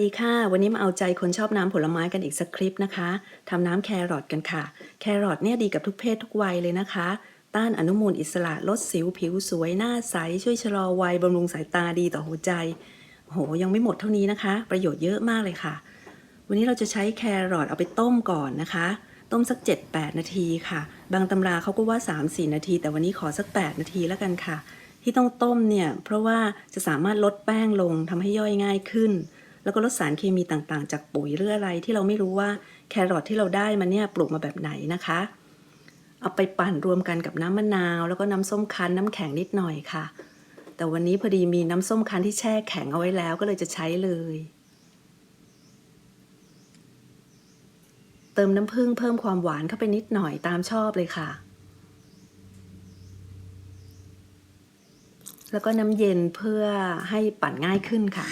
วัสดีค่ะ วันนี้มาเอาใจคนชอบน้ำผลไม้กันอีกสักคลิปนะคะทำน้ำแครอทกันค่ะ แครอทเนี่ยดีกับทุกเพศทุกวัยเลยนะคะ ต้านอนุมูลอิสระลดสิวผิวสวยหน้าใส ช่วยชะลอวัยบำรุงสายตาดีต่อหัวใจ โหยังไม่หมดเท่านี้นะคะ ประโยชน์เยอะมากเลยค่ะ วันนี้เราจะใช้แครอทเอาไปต้มก่อนนะคะ ต้มสัก 7-8 นาทีค่ะ บางตำราเขาก็ว่า 3-4 นาที แต่วันนี้ขอสัก 8 นาทีแล้วกันค่ะ ที่ต้องต้มเนี่ยเพราะว่าจะสามารถลดแป้งลงทำให้ย่อยง่ายขึ้น แล้วก็ลดสารเคมีต่างๆ จากปุ๋ยหรืออะไรที่เราไม่รู้ว่าแครอทที่เราได้มาเนี่ยปลูกมาแบบไหนนะคะ เอาไปปั่นรวมกันกับน้ำมะนาว แล้วก็น้ำส้มคั้นน้ำแข็งนิดหน่อยค่ะ แต่วันนี้พอดีมีน้ำส้มคั้นที่แช่แข็งเอาไว้แล้วก็เลยจะใช้เลย เติมน้ำผึ้งเพิ่มความหวานเข้าไปนิดหน่อยตามชอบเลยค่ะแล้วก็น้ำเย็นเพื่อให้ปั่นง่ายขึ้นค่ะ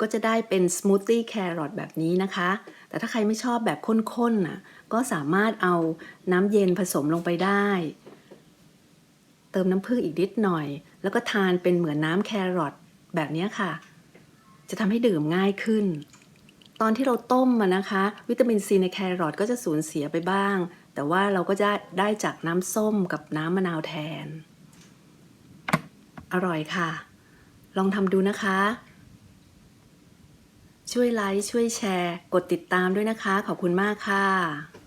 ก็จะได้เป็นสมูทตี้แครอทแบบนี้นะคะ แต่ถ้าใครไม่ชอบแบบข้นๆน่ะ ก็สามารถเอาน้ำเย็นผสมลงไปได้ เติมน้ำผึ้งอีกนิดหน่อย แล้วก็ทานเป็นเหมือนน้ำแครอทแบบนี้ค่ะ จะทำให้ดื่มง่ายขึ้น ตอนที่เราต้มมานะคะ วิตามินซีในแครอทก็จะสูญเสียไปบ้าง แต่ว่าเราก็จะได้จากน้ำส้มกับน้ำมะนาวแทน อร่อยค่ะ ลองทำดูนะคะ ช่วยไลค์ช่วยแชร์ กดติดตามด้วยนะคะ ขอบคุณมากค่ะ